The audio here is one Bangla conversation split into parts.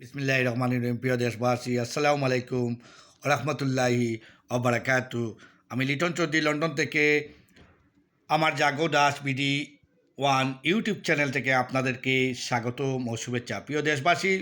বিসমিল্লাহ রহমান রহিম প্রিয় দেশবাসী, আসসালামু আলাইকুম রহমতুল্লাহি অবরাকাতু আমি লিটন চৌধুরী লন্ডন থেকে, আমার Jago Das BD one YouTube channel থেকে আপনাদেরকে স্বাগত ও শুভেচ্ছা। প্রিয় দেশবাসী,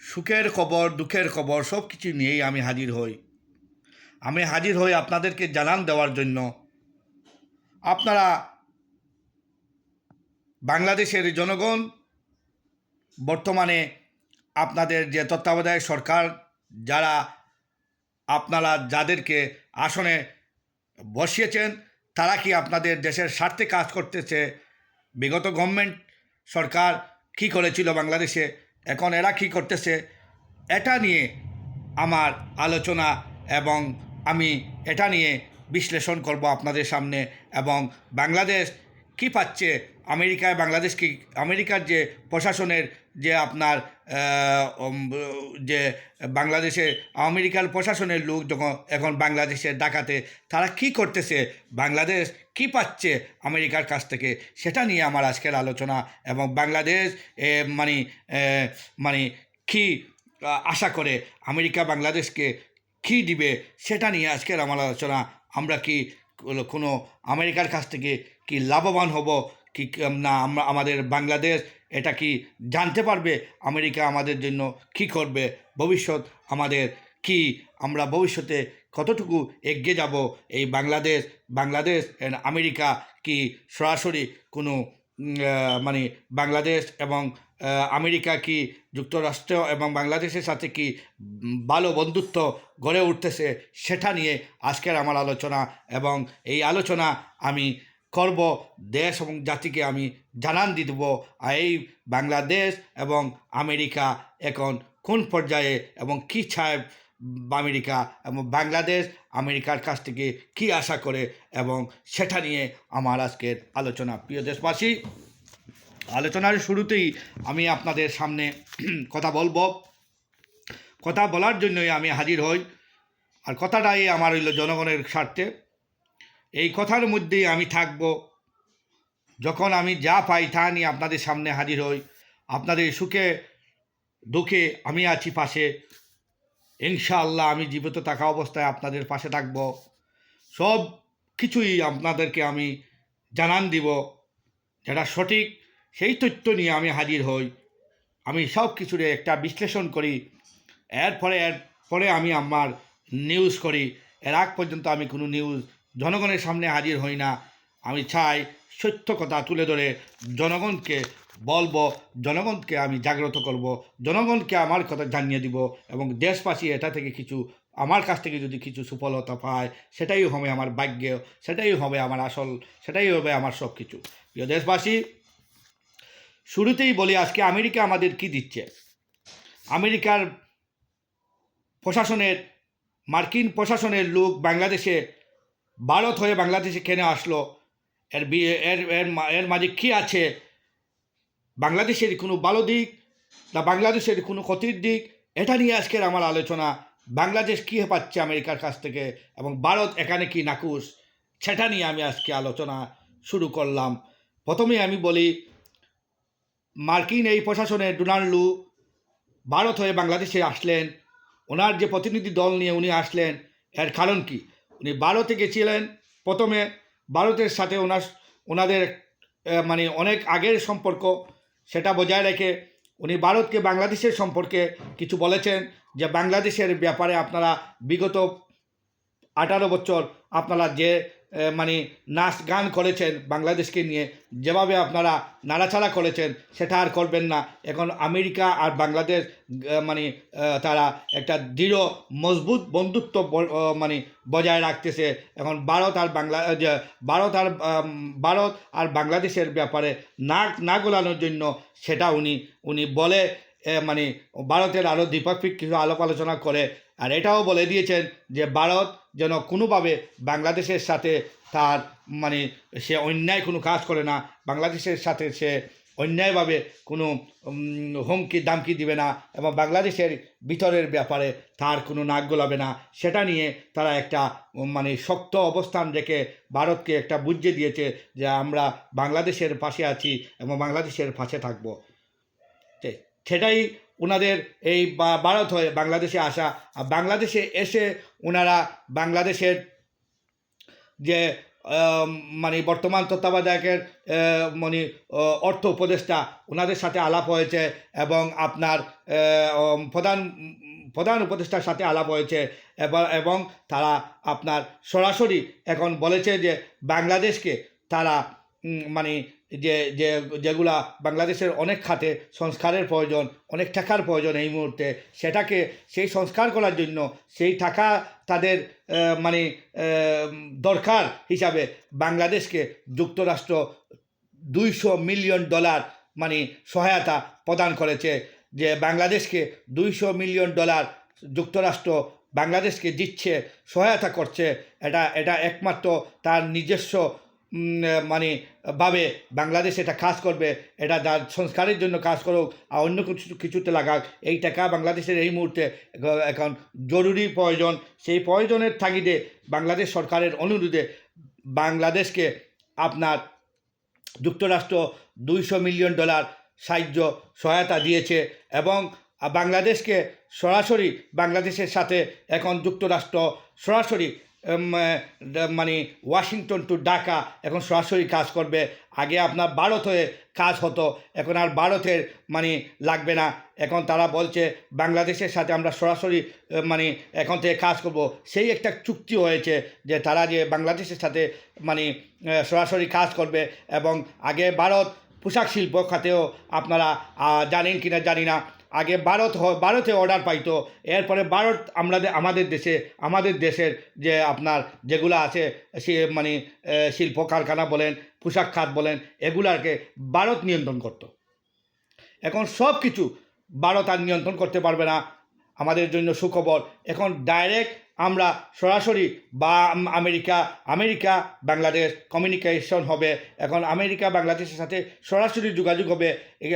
সুখের খবর, দুঃখের খবর সব কিছু নিয়েই আমি হাজির হই। আমি হাজির হই আপনাদেরকে জানান দেওয়ার জন্য। আপনারা বাংলাদেশের জনগণ বর্তমানে আপনাদের যে তত্ত্বাবধায়ক সরকার, যারা আপনারা যাদেরকে আসনে বসিয়েছেন, তারা কি আপনাদের দেশের স্বার্থে কাজ করতেছে? বিগত গভর্নমেন্ট সরকার কি করেছিল বাংলাদেশে? এখন এরা কি করতেছে? এটা নিয়ে আমার আলোচনা এবং আমি এটা নিয়ে বিশ্লেষণ করব আপনাদের সামনে এবং বাংলাদেশ কি পাচ্ছে আমেরিকায় বাংলাদেশ কি আমেরিকার যে প্রশাসনের যে আপনার যে বাংলাদেশে, আমেরিকার প্রশাসনের লোক যখন এখন বাংলাদেশে ডাকাতে, তারা কি করতেছে? বাংলাদেশ কি পাচ্ছে আমেরিকার কাছ থেকে? সেটা নিয়ে আমার আজকের আলোচনা এবং বাংলাদেশ মানে মানে কি আশা করে আমেরিকা বাংলাদেশকে কি দিবে, সেটা নিয়ে আজকের আমার আলোচনা। আমরা কি কোনো আমেরিকার কাছ থেকে কি লাভবান হব? কি না আমাদের বাংলাদেশ এটা কি জানতে পারবে? আমেরিকা আমাদের জন্য কি করবে? ভবিষ্যৎ আমাদের কি? আমরা ভবিষ্যতে কতটুকু এগিয়ে যাব? এই বাংলাদেশ বাংলাদেশ আমেরিকা কি সরাসরি কোনো মানে বাংলাদেশ এবং আমেরিকা কি যুক্তরাষ্ট্র এবং বাংলাদেশের সাথে কি ভালো বন্ধুত্ব গড়ে উঠতেছে সেটা নিয়ে আজকের আমার আলোচনা এবং এই আলোচনা আমি করব, দেশ এবং জাতিকে আমি জানান দিয়ে দেবো। এই বাংলাদেশ এবং আমেরিকা এখন কোন পর্যায়ে এবং কী চায় আমেরিকা এবং বাংলাদেশ, আমেরিকার কাছ থেকে কী আশা করে এবং সেটা নিয়ে আমার আজকের আলোচনা। প্রিয় দেশবাসী, আলোচনার শুরুতেই আমি আপনাদের সামনে কথা বলব। কথা বলার জন্যই আমি হাজির হই। আর কথাটাই আমার হইল জনগণের স্বার্থে। এই কথার মধ্যেই আমি থাকব। যখন আমি যা পাই তা নিয়ে আপনাদের সামনে হাজির হই। আপনাদের সুখে, দুঃখে আমি আছি পাশে। ইনশাআল্লাহ আমি জীবিত থাকা অবস্থায় আপনাদের পাশে থাকব। সব কিছুই আপনাদেরকে আমি জানান দিব। যেটা সঠিক, সেই তথ্য নিয়ে আমি হাজির হই। আমি সব কিছুরে একটা বিশ্লেষণ করি। এরপরে এরপরে আমি আমার নিউজ করি। এর আগ পর্যন্ত আমি কোনো নিউজ জনগণের সামনে হাজির হই না। আমি চাই সত্য কথা তুলে ধরে জনগণকে বলব, জনগণকে আমি জাগ্রত করব, জনগণকে আমার কথা জানিয়ে দিব এবং দেশবাসী এটা থেকে কিছু, আমার কাছ থেকে যদি কিছু সুফলতা পায়, সেটাই হবে আমার ভাগ্য, সেটাই হবে আমার আসল, সেটাই হবে আমার সব কিছু প্রিয় দেশবাসী, শুরুতেই বলি আজকে আমেরিকা আমাদের কি দিচ্ছে? আমেরিকার প্রশাসনের, মার্কিন প্রশাসনের লোক বাংলাদেশে ভারত হয়ে বাংলাদেশে কেন আসলো? এর এর এর এর মাঝে কী আছে? বাংলাদেশের কোনো ভালো দিক না বাংলাদেশের কোনো ক্ষতির দিক? এটা নিয়ে আজকের আমার আলোচনা। বাংলাদেশ কী পাচ্ছে আমেরিকার কাছ থেকে এবং ভারত এখানে কি নাকুশ? সেটা নিয়ে আমি আজকে আলোচনা শুরু করলাম। প্রথমেই আমি বলি, মার্কিন এই প্রশাসনের ডোনাল্ড ভারত হয়ে বাংলাদেশে আসলেন। ওনার যে প্রতিনিধি দল নিয়ে উনি আসলেন, এর কারণ কি? উনি ভারতে গেছিলেন। প্রথমে ভারতের সাথে ওনার, ওনাদের মানে অনেক আগের সম্পর্ক, সেটা বজায় রেখে উনি ভারতকে বাংলাদেশের সম্পর্কে কিছু বলেছেন যে বাংলাদেশের ব্যাপারে আপনারা বিগত আঠারো বছর আপনারা যে মানে নাচ গান করেছেন বাংলাদেশকে নিয়ে। যেভাবে আপনারা নাড়াচাড়া করেছেন, সেটা আর করবেন না। এখন আমেরিকা আর বাংলাদেশ মানে তারা একটা দৃঢ়, মজবুত বন্ধুত্ব মানে বজায় রাখতেছে। এখন ভারত আর বাংলা ভারত আর ভারত আর বাংলাদেশের ব্যাপারে নাক না গোলানোর জন্য সেটা উনি উনি বলে মানে ভারতের আরও দ্বিপাক্ষিক কিছু আলাপ আলোচনা করে আর এটাও বলে দিয়েছেন যে ভারত যেন কোনোভাবে বাংলাদেশের সাথে তার মানে সে অন্যায় কোনো কাজ করে না, বাংলাদেশের সাথে সে অন্যায়ভাবে কোনো হুমকি দামকি দিবে না এবং বাংলাদেশের ভিতরের ব্যাপারে তার কোনো নাক গোলাবে না। সেটা নিয়ে তারা একটা মানে শক্ত অবস্থান রেখে ভারতকে একটা বুঝিয়ে দিয়েছে যে আমরা বাংলাদেশের পাশে আছি এবং বাংলাদেশের পাশে থাকব। সেটাই ওনাদের এই ভারত হয়ে বাংলাদেশে আসা। বাংলাদেশে এসে ওনারা বাংলাদেশের যে মানে বর্তমান তত্ত্বাবধায়কের মানে অর্থ উপদেষ্টা ওনাদের সাথে আলাপ হয়েছে এবং আপনার প্রধান প্রধান উপদেষ্টার সাথে আলাপ হয়েছে। এবং তারা আপনার সরাসরি এখন বলেছে যে, বাংলাদেশকে তারা মানে যে যে, যেগুলা বাংলাদেশের অনেক খাতে সংস্কারের প্রয়োজন, অনেক টাকার প্রয়োজন এই মুহূর্তে, সেটাকে, সেই সংস্কার করার জন্য সেই টাকা তাদের মানে দরকার হিসাবে বাংলাদেশকে যুক্তরাষ্ট্র দুইশো মিলিয়ন ডলার মানে সহায়তা প্রদান করেছে। যে বাংলাদেশকে দুইশো মিলিয়ন ডলার যুক্তরাষ্ট্র বাংলাদেশকে দিচ্ছে, সহায়তা করছে, এটা এটা একমাত্র তার নিজস্ব মানে ভাবে বাংলাদেশ এটা কাজ করবে, এটা তার সংস্কারের জন্য কাজ করুক, আর অন্য কিছু, কিছুতে লাগাক, এই টাকা বাংলাদেশের এই মুহূর্তে এখন জরুরি প্রয়োজন। সেই প্রয়োজনের তাগিদে বাংলাদেশ সরকারের অনুরোধে বাংলাদেশকে আপনার যুক্তরাষ্ট্র দুইশো মিলিয়ন ডলার সাহায্য, সহায়তা দিয়েছে এবং বাংলাদেশকে সরাসরি বাংলাদেশের সাথে এখন যুক্তরাষ্ট্র সরাসরি মানে ওয়াশিংটন টু ঢাকা, এখন সরাসরি কাজ করবে। আগে আপনার ভারত কাজ হতো, এখন আর ভারতের মানে লাগবে না। এখন তারা বলছে, বাংলাদেশের সাথে আমরা সরাসরি মানে এখন থেকে কাজ করব। সেই একটা চুক্তি হয়েছে যে তারা যে বাংলাদেশের সাথে মানে সরাসরি কাজ করবে এবং আগে ভারত পোশাক শিল্প খাতেও আপনারা জানেন কি না জানি না। আগে ভারত ভারতে অর্ডার পাইতো। এরপরে ভারত আমরা আমাদের দেশে, আমাদের দেশের যে আপনার যেগুলো আছে, সে মানে শিল্প কারখানা বলেন, পোশাক খাত বলেন, এগুলাকে ভারত নিয়ন্ত্রণ করত। এখন সব কিছু ভারত আর নিয়ন্ত্রণ করতে পারবে না। আমাদের জন্য সুখবর। এখন ডাইরেক্ট আমরা সরাসরি বা আমেরিকা আমেরিকা, বাংলাদেশ কমিউনিকেশন হবে। এখন আমেরিকা, বাংলাদেশের সাথে সরাসরি যোগাযোগ হবে।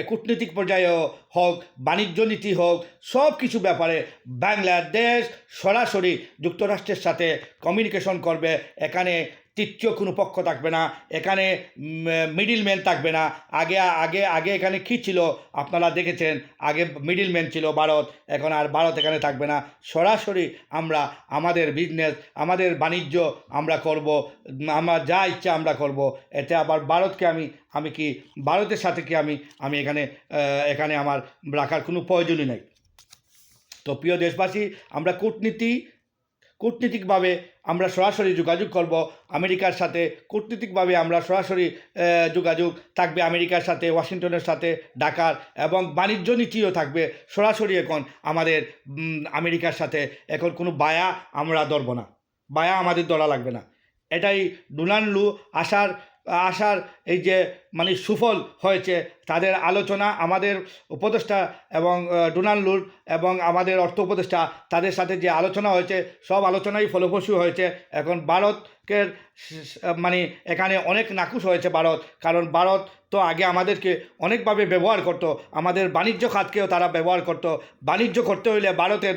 কূটনৈতিক পর্যায়ে হোক, বাণিজ্য নীতি হোক, সব কিছু ব্যাপারে বাংলাদেশ সরাসরি যুক্তরাষ্ট্রের সাথে কমিউনিকেশন করবে। এখানে তৃতীয় কোনো পক্ষ থাকবে না, এখানে মিডিলম্যান থাকবে না। আগে আগে আগে এখানে কী ছিল? আপনারা দেখেছেন, আগে মিডিলম্যান ছিল ভারত, এখন আর ভারত এখানে থাকবে না। সরাসরি আমরা, আমাদের বিজনেস আমাদের বাণিজ্য আমরা করব আমরা যা ইচ্ছা আমরা করব। এতে আবার ভারতকে আমি আমি কি, ভারতের সাথে কি আমি আমি এখানে এখানে আমার রাখার কোনো প্রয়োজনই নেই। তো প্রিয় দেশবাসী, আমরা কূটনীতি কূটনীতিকভাবে আমরা সরাসরি যোগাযোগ করব, আমেরিকার সাথে কূটনীতিকভাবে আমরা সরাসরি যোগাযোগ থাকবে, আমেরিকার সাথে, ওয়াশিংটনের সাথে ডাকার এবং বাণিজ্য নীতিও থাকবে সরাসরি এখন আমাদের আমেরিকার সাথে। এখন কোনো বায়া আমরা ধরব না, বায়া আমাদের ধরা লাগবে না। এটাই ডোনাল্ড লু আসার আসার এই যে মানে সুফল হয়েছে, তাদের আলোচনা আমাদের উপদেষ্টা এবং ডোনাল্ড এবং আমাদের অর্থ উপদেষ্টা তাদের সাথে যে আলোচনা হয়েছে, সব আলোচনাই ফলপ্রসূ হয়েছে। এখন ভারতকে মানে এখানে অনেক নাকুশ হয়েছে ভারত। কারণ ভারত তো আগে আমাদেরকে অনেকভাবে ব্যবহার করতো। আমাদের বাণিজ্য খাতকেও তারা ব্যবহার করতো। বাণিজ্য করতে হইলে ভারতের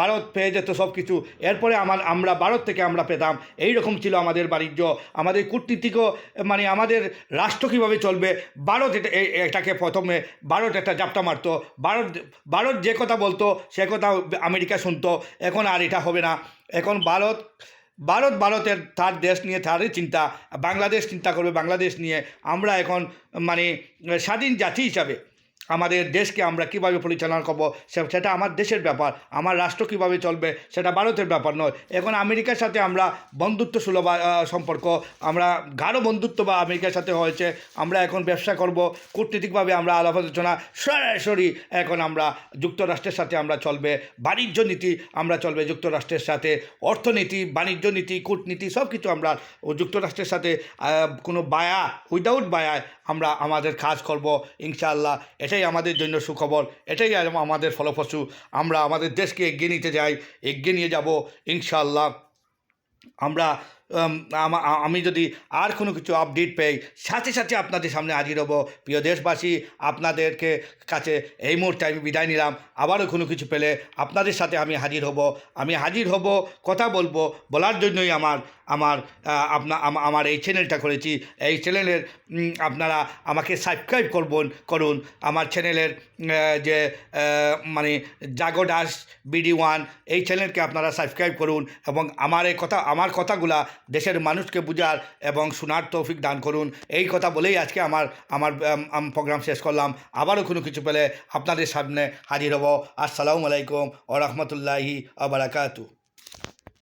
ভারত পেয়ে যেত সব কিছু এরপরে আমার, আমরা ভারত থেকে আমরা পেতাম। এই রকম ছিল আমাদের বাণিজ্য। আমাদের কূটনীতিকও মানে আমাদের রাষ্ট্র কীভাবে চলবে? ভারত এটা এটাকে প্রথমে, ভারত একটা জাপটা মারতো। ভারত ভারত যে কথা বলতো, সে কথা আমেরিকা শুনতো। এখন আর এটা হবে না। এখন ভারত ভারত, ভারতের তার দেশ নিয়ে তারই চিন্তা, বাংলাদেশ চিন্তা করবে, বাংলাদেশ নিয়ে আমরা এখন মানে স্বাধীন জাতি হিসাবে। আমাদের দেশকে আমরা কীভাবে পরিচালনা করব সেটা আমার দেশের ব্যাপার, আমার রাষ্ট্র কীভাবে চলবে, সেটা ভারতের ব্যাপার নয়। এখন আমেরিকার সাথে আমরা বন্ধুত্ব সুলভ সম্পর্ক, আমরা গাঢ় বন্ধুত্ব বা আমেরিকার সাথে হয়েছে, আমরা এখন ব্যবসা করব, কূটনীতিকভাবে আমরা আলাপ আলোচনা সরাসরি এখন আমরা যুক্তরাষ্ট্রের সাথে আমরা চলবে, বাণিজ্য নীতি আমরা চলবে যুক্তরাষ্ট্রের সাথে, অর্থনীতি, বাণিজ্য নীতি, কূটনীতি সব কিছু আমরা যুক্তরাষ্ট্রের সাথে কোনো বায়া উইদাউট বায়ায় আমরা আমাদের কাজ করব, ইনশাআল্লাহ, এটাই আমাদের জন্য সুখবর, এটাই আমাদের ফলপ্রসূ। আমরা আমাদের দেশকে এগিয়ে নিতে যাই এগিয়ে নিয়ে যাব, ইনশাআল্লাহ। আমরা আমা- যদি আর কোনো কিছু আপডেট পাই সাথে সাথে আপনাদের সামনে হাজির হব। প্রিয় দেশবাসী, আপনাদেরকে কাছে এই মুহূর্তে আমি বিদায় নিলাম। আবারও কোনো কিছু পেলে আপনাদের সাথে আমি হাজির হব। আমি হাজির হব, কথা বলব, বলার জন্যই আমার আমার আপনা আমার এই চ্যানেলটা করেছি। এই চ্যানেলের আপনারা আমাকে সাবস্ক্রাইব করবেন, করুন। আমার চ্যানেলের যে মানে জাগো ডাস বিডি ওয়ান, এই চ্যানেলকে আপনারা সাবস্ক্রাইব করুন এবং আমার এই কথা, আমার কথাগুলা দেশের মানুষকে বুঝার এবং শোনার তৌফিক দান করুন। এই কথা বলেই আজকে আমার আমার প্রোগ্রাম শেষ করলাম। আবারও কোনো কিছু পেলে আপনাদের সামনে হাজির হব। আসসালামু আলাইকুম ও রহমতুল্লাহি আবরাকাতু